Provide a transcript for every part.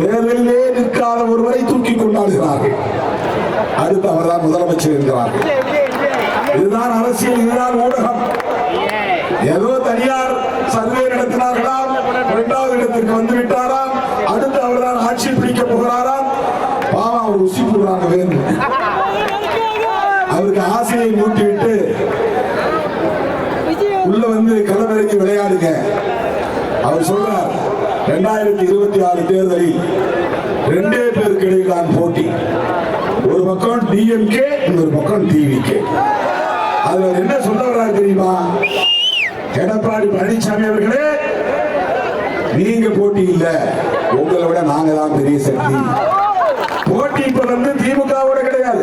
தேர்தலிலே நிற்காத ஒருவரை தூக்கி கொண்டாடுகிறார்கள் அடுத்து அவர்தான் முதலமைச்சர் என்கிறார்கள் இதுதான் அரசியல் இதுதான் ஊடகம். ஏதோ தனியார் சர்வே நடத்தினார்களாம் இரண்டாவது இடத்திற்கு வந்து விட்டாராம் அடுத்து அவர்தான் ஆட்சி பிடிக்க போகிறாராம். பாவம் அவர் உசி போடுறாங்க வேணும் அவருக்கு ஆசையை மூட்டிவிட்டு உள்ள வந்து களமிறங்கி விளையாடுங்க. அவர் சொல்றார் இரண்டாயிரத்தி இருபத்தி ஆறு தேர்தலில் ரெண்டே பேருக்கு இடையிலான போட்டி. ஒரு பக்கம் டிஎம்கே இன்னொரு பக்கம் டிவிகே அதுல என்ன சொல்ல வர்றாரு தெரியுமா? எடப்பாடி பழனிசாமி அவர்களே நீங்க போட்டி இல்ல. உங்களை விட நாங்க தான் பெரிய சக்தி. போட்டி இப்ப வந்து திமுகவோட கிடையாது.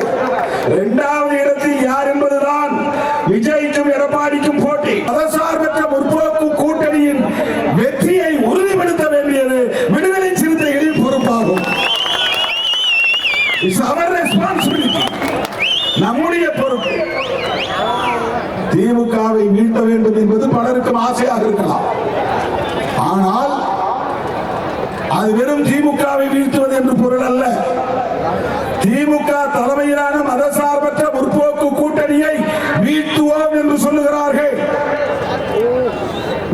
இரண்டாவது இடத்தில் யார் என்பதுதான் விஜய்க்கும் எடப்பாடிக்கும் இட்ஸ் அவர் ரெஸ்பான்சிபிலிட்டி நம்முடைய பொறுப்பு. திமுகவை மீட்ட வேண்டும் என்பது பலருக்கும் ஆசையாக இருக்கலாம். ஆனால் அது வெறும் திமுகவை வீழ்த்துவது என்று பொருள் அல்ல. திமுக தலைமையிலான மதசார்பற்ற முற்போக்கு கூட்டணியை வீழ்த்துவோம் என்று சொல்லுகிறார்கள்.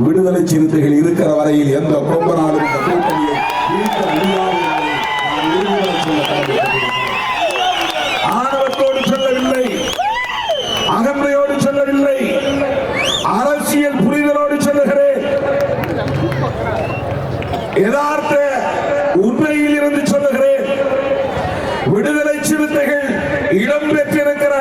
விடுதலை சிறுத்தைகள் இருக்கிற வரையில் எந்த கொம்பனாலும் இந்த கூட்டணியை செல்லவில்லை அரசியல் புரிதலோடு சொல்லுகிறேன். யதார்த்த உண்மையில் இருந்து சொல்லுகிறேன். விடுதலை சிறுத்தைகள் இடம்பெற்றிருக்கிற